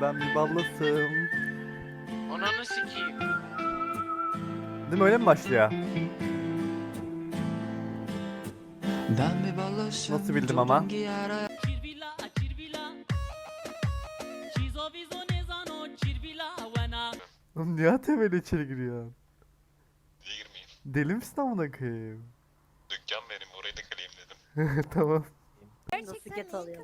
Ben bir ballasım. Ananı sikeyim. Değil mi öyle mi başlıyor? Ben bir ballasım. Nasıl bildim ama? Oğlum niye ATV'yle içeri giriyorsun? Niye girmeyeyim? Deli misin amına koyayım? Dükkan benim orayı da kırayım dedim. tamam. Bisiklet alıyor.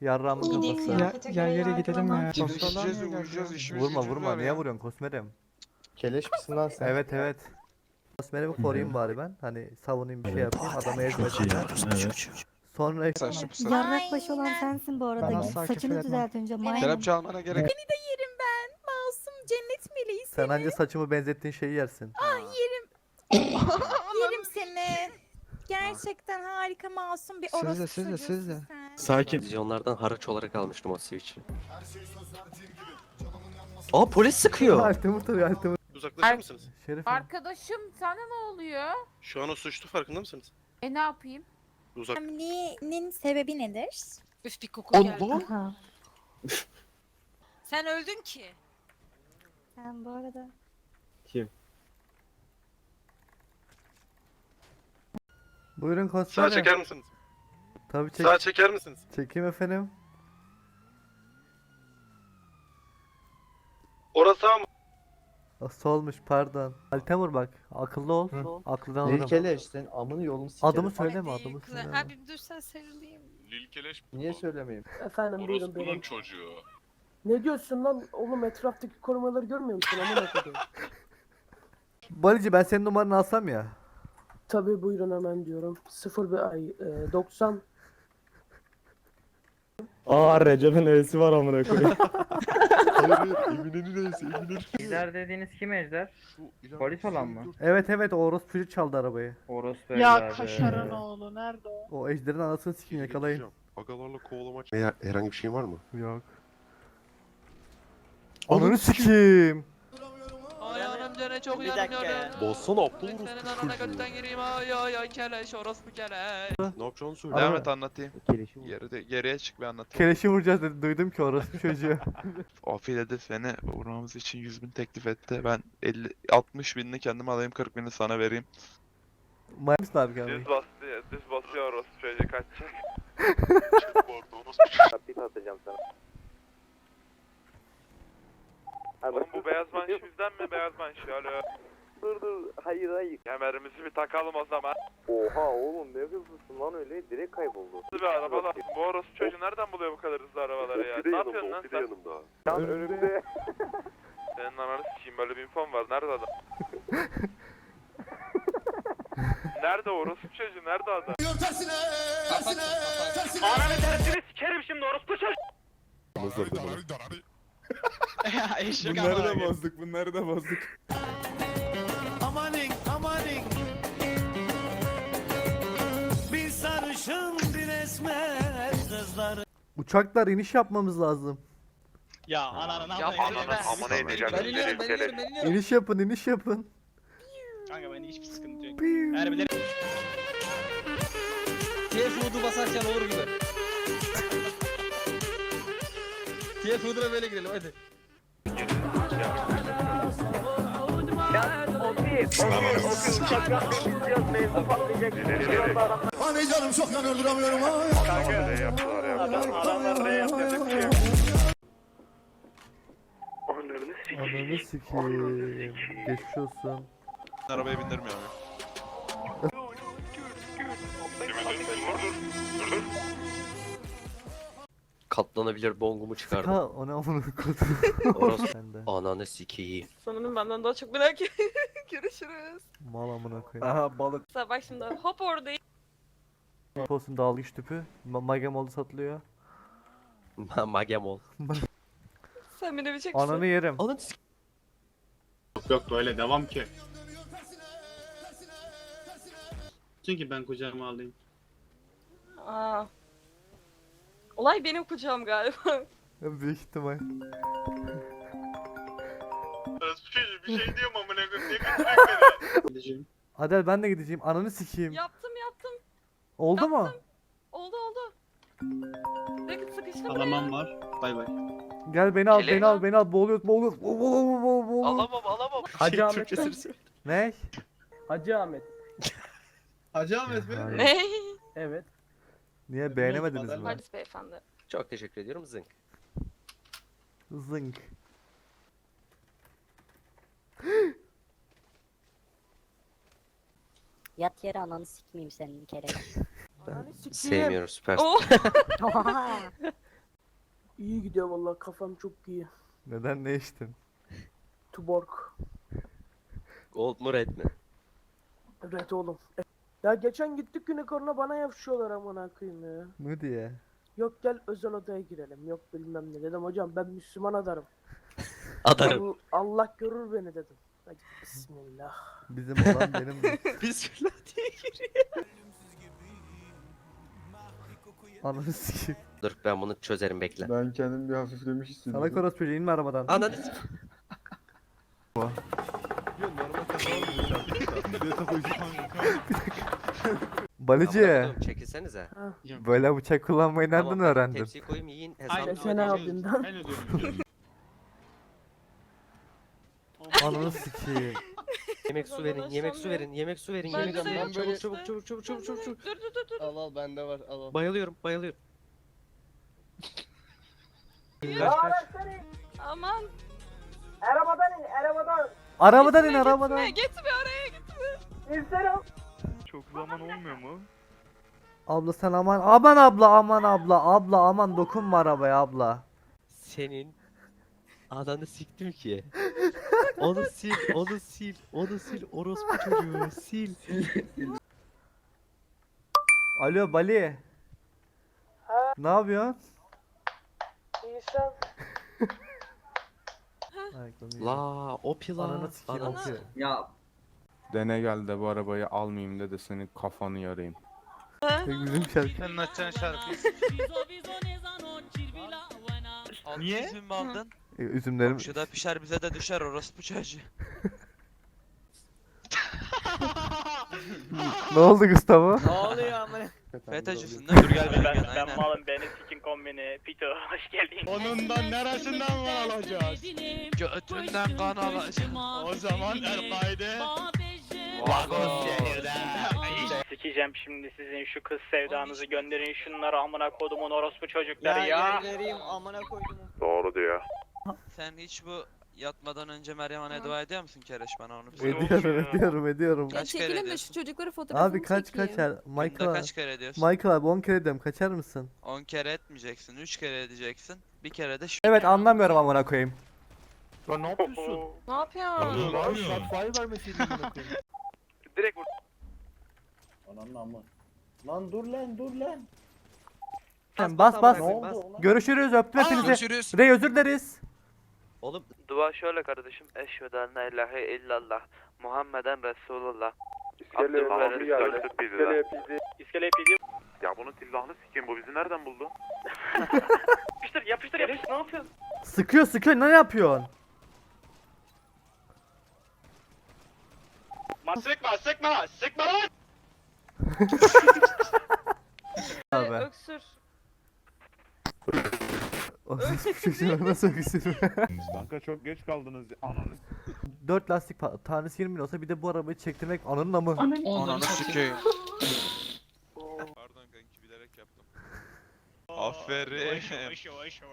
Yarrağımın kafası. Ya, ya yere gidelim ya. Gideceğiz uyuyacağız işimiz Vurma gücümüz vurma var niye ya. vuruyorsun Kosmer'im? Keleş misin lan sen? Evet evet. Kosmer'imi koruyayım bari ben. Hani savunayım bir şey yapayım adamı ezmesin. Sonra Saçma sapan. Yarrak başı olan sensin bu Ben arada. asla Saçını etmem. düzelt önce maymun. Kelepçe almana gerek yok. Masum cennet meleği sen anca saçımı benzettiğin şeyi yersin. yerim seni. Gerçekten harika masum bir Siz de, orospu siz de, siz de. sen. Sakin. Vizyonlardan haraç olarak almıştım o switch'i. Aa polis sıkıyor. Altemur tabii Altemur. Uzaklaşır mısınız? Şerif. Arkadaşım sana ne oluyor? Şu an o suçlu farkında mısınız? E ne yapayım? Uzak. Hamli'nin sebebi nedir? Üf bir koku geldi. Allah! Aha. Sen öldün ki. Sen bu arada. Buyurun Sağ Kosmer'im. çeker misiniz? Tabii çek. Sağ çeker misiniz? Çekeyim efendim. Orası sağ mı? Ah, Solmuş pardon. Altemur bak akıllı ol. Akıldan alırım. Keleş sen amını yolunu sikerim. Adımı söyleme adımı söyleme. Abi dur sen sarılayım. Lilkeleş Niye söylemeyeyim? Efendim buyurun Orospu'nun buyurun. çocuğu. Ne diyorsun lan? Oğlum etraftaki korumaları görmüyor musun? Amına koyayım. Balici ben senin numaranı alsam ya. Tabii buyurun hemen diyorum. 0 bir ay e, 90 Aa Recep'in E'si var amına koyayım. Hayır hayır Emine'nin neyse Emine'nin. Ejder dediğiniz kim Ejder? Polis olan mı? Evet evet o orospu çocuk çaldı arabayı. Orospu Ya evladı. kaşarın oğlu nerede o? O ejderin anasını sikin yakalayın. Agalarla kovalamaç. Veya herhangi bir şey var mı? Yok. Ananı sikeyim. Canı çok Bir dakika. Bassana aptal Senin orospu anana çocuğu. götten gireyim ay ay ay keleş orospu keleş. Yapacağını söyle. Devam et, anlatayım. Keleşi vur. Geri, geriye çık bir anlatayım. Keleşi vuracağız dedi. Duydum ki orospu çocuğu. Afilede seni vurmamız için 100 bin teklif etti. Ben 50, 60 binini kendim alayım 40 binini sana vereyim. Mayıs abi geldi. bastı, düz basıyor orospu çocuğu kaçacak. Kapıyı atacağım sana. Oğlum bu beyaz manş bizden mi beyaz manş? Alo. Dur dur hayır hayır. Kemerimizi bir takalım o zaman. Oha oğlum ne hızlısın lan öyle direkt kayboldu. Hızlı bir araba lazım. Bu orospu çocuğu nereden buluyor bu kadar hızlı arabaları ya? Ne yapıyorsun lan sen? yanımda. Lan önümde. Senin ananı sikeyim böyle bir infom var. Nerede adam? Nerede orospu çocuğu? Nerede adam? Ananı tersini sikerim şimdi orospu çocuğu. Bunları da bozduk bunları da bozduk. Amanin, amanin. Bir sarışın bir esmer kızları. Uçaklar iniş yapmamız lazım. Ya ananı Ya ananı Aman edeceğim. Ben iniyorum ben iniyorum ben iniyorum. İniş yapın iniş yapın. Kanka bende hiçbir sıkıntı yok. Piu. Harbileri. TF basarken olur gibi. TF Food'a böyle girelim hadi. Hani canım çok yanıyor duramıyorum ha. Ananı sikeyim. Geçmiş olsun. Arabaya bindirmiyor? Katlanabilir bongumu çıkardım. Ha o ne amına kodum. Orası Bende. ananı sikeyim. Sanırım benden daha çok merak Görüşürüz. Mal amına koyayım. Aha balık. Bak şimdi hop oradayım. Olsun dalgıç tüpü. Ma Magem oldu satılıyor. Magemol. Sen beni bir çek. Ananı yerim. Ananı sik. Yok böyle devam ki. Çünkü ben kucağıma alayım. Aa. Olay benim kucağım galiba. Büyük ihtimal. Orospu çocuğu bir şey diyorum amına koyayım. Niye götürüyorsun beni? Gideceğim. Adel ben de gideceğim. Ananı sikeyim. yaptım yaptım. Oldu mu? Oldu oldu. Bekle sıkıştım. Alamam var. Bay bay. Gel beni al beni al beni al boğuluyoruz boğuluyoruz. Bo- bo- bo- bo- bo- Alamam alamam. Hacı Ahmet. Ne? Hacı Ahmet. Hacı Ahmet mi? Ne? Evet. Niye beğenemediniz mi? Halis beyefendi. Çok teşekkür ediyorum zınk. Zınk. Yat yere ananı sikmeyeyim senin bir kere. Sevmiyorum süpersin. Oh. Oha! İyi gidiyor vallahi kafam çok iyi. Neden ne içtin? Tuborg. Gold mu red mi? Evet oğlum. Ya geçen gittik unicorn'a bana yapışıyorlar amına koyayım ya. Mı diye. Yok gel özel odaya girelim. Yok bilmem ne dedim hocam ben Müslüman adarım. Adarım. Allah- Allah görür beni dedim. Hadi bismillah. Bizim olan benim. Bismillah diye Ananı sikeyim. Dur ben bunu çözerim bekle. Ben kendim bir hafiflemiş hissediyorum. Sana koros çocuğu inme arabadan. Ananı Balıcı. Çekilsenize. Böyle bıçak kullanmayı nereden Tamam, öğrendin? Tepsiyi koyayım yiyin hesabı. Geçen abimden. Ben ödüyorum. Ananı sikeyim. Yemek su verin, yemek su verin, yemek su verin, Ben yemek de su verin. yok Çabuk çabuk çabuk çabuk çabuk çabuk çabuk. Dur dur dur dur. Al al bende var al al. Bayılıyorum, bayılıyorum. Aman. Arabadan in arabadan. Arabadan in gitme, arabadan. Gitme gitme gitme. Çok zaman olmuyor mu? Abla sen aman aman abla aman abla abla aman dokunma arabaya abla. Senin ananı siktim ki. Onu sil, onu sil, onu sil, orospu çocuğu sil. Alo Bali. Ne yapıyorsun? İnsan. La, o pila. Ananı sikeyim Ananı. Ya Dene gel de bu arabayı almayayım de de senin kafanı yarayım. Bir şarkı. Senin açacağın şarkıyı. Niye? Üzüm mü aldın? Ee, Üzümlerim. Şu da pişer bize de düşer orospu çocuğu. ne oldu Gustavo? Ne oluyor amına? FETÖ'cüsün değil mi? Dur gel Ben, ben, ben aynen. malım beni sikin kombini. Pito hoş geldin. Onun da neresinden var alacağız? Götünden kan alacağım. O zaman El-Kaide. Sikeceğim şimdi sizin şu kız sevdanızı gönderin şunları amına kodumun orospu çocukları ya. Doğru diyor. Sen hiç bu yatmadan önce Meryem Ana'ya dua ediyor musun Kereş bana onu söyle. ediyorum ediyorum ediyorum. Kaç kere çekilin de şu çocukları fotoğrafını Abi kaç çekeyim. kaçar? Günde Michael abi. kaç kere ediyorsun? Michael abi 10 kere diyorum kaçar mısın? 10 kere etmeyeceksin. 3 kere edeceksin. Bir kere de şu. Evet anlamıyorum amına koyayım. ne yapıyorsun? Ne yapıyorsun? Shotfire vermeseydin amına koyayım. Direkt vur. Lan dur lan dur lan. Bas bas. bas, bas. Görüşürüz öptüm hepinizi. Görüşürüz. Rey özür dileriz. Oğlum Dua şöyle kardeşim. Eşhedü en la ilahe illallah. Muhammeden Resulullah. İskele Abdülhamid İskele PD. İskele PD. Ya bunun tillahını sikeyim bu bizi nereden buldu? Yapıştır yapıştır yapıştır. Ne yapıyorsun? Sıkıyor sıkıyor ne yapıyorsun? Sıkma sıkma sıkma lan. Abi. Öksür. O çocuğu nasıl öksürüyor? Kanka çok geç kaldınız. Ananı 4 lastik pa- tanesi 20 bin olsa bir de bu arabayı çektirmek ananın amı. Ananı sikeyim. Pardon kanki bilerek yaptım. Aferin.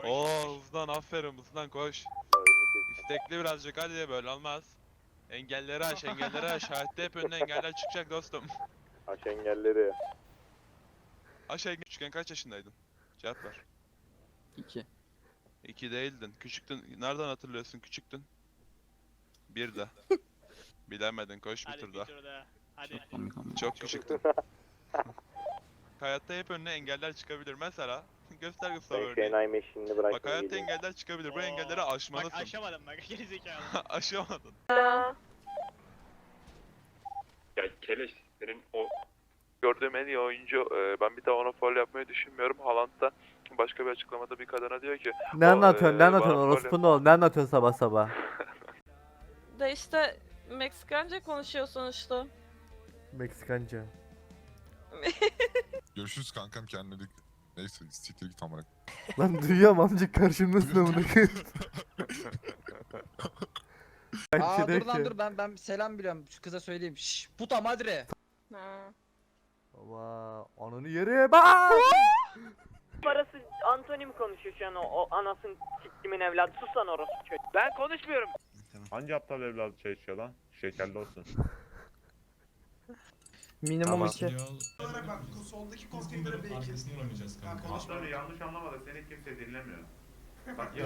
Oo hızlan aferin hızlan koş. İstekli birazcık hadi böyle olmaz. Engelleri aş engelleri aş. Hayatta hep önüne engeller çıkacak dostum. Aç engelleri. Aş engel. Küçükken kaç yaşındaydın? Cevap ver. 2. İki değildin. Küçüktün. Nereden hatırlıyorsun küçüktün? Bir de. Bilemedin koş bir Hadi tur bir daha. tur daha. Hadi. Çok küçüktün. Hayatta hep önüne engeller çıkabilir. Mesela göster göster Ben örneği. Şenay meşinini bıraktım Bak hayatta engeller çıkabilir. Bu Oo. engelleri Bak aşmalısın. aşamadım bak gerizekalı. Aşamadın. Ya Keleş benim o gördüğüm en iyi oyuncu. e, ben bir daha ona foul yapmayı düşünmüyorum. Haaland da başka bir açıklamada bir kadına diyor ki Ne anlatıyorsun ne eee, anlatıyorsun orospu ne ne anlatıyorsun sabah sabah. De işte Meksikanca konuşuyor sonuçta. Meksikanca. Görüşürüz kankam kendine Neyse siktir git amına. Lan duyuyorum amcık karşımdasın amına koyayım. Şey Aa diyor dur lan ki. dur ben ben selam biliyorum şu kıza söyleyeyim. Şşş puta madre. Ha. Baba ananı yere bak. Parası Anthony mi konuşuyor şu an o, o anasın siktimin evladı sus lan orası çocuk. Ben konuşmuyorum. Hangi aptal evladı çay içiyor lan? Şekerli olsun. Minimum Tamam. iki. Bak soldaki konteynere belki. Aslanı yanlış anlama da seni kimse dinlemiyor. Bak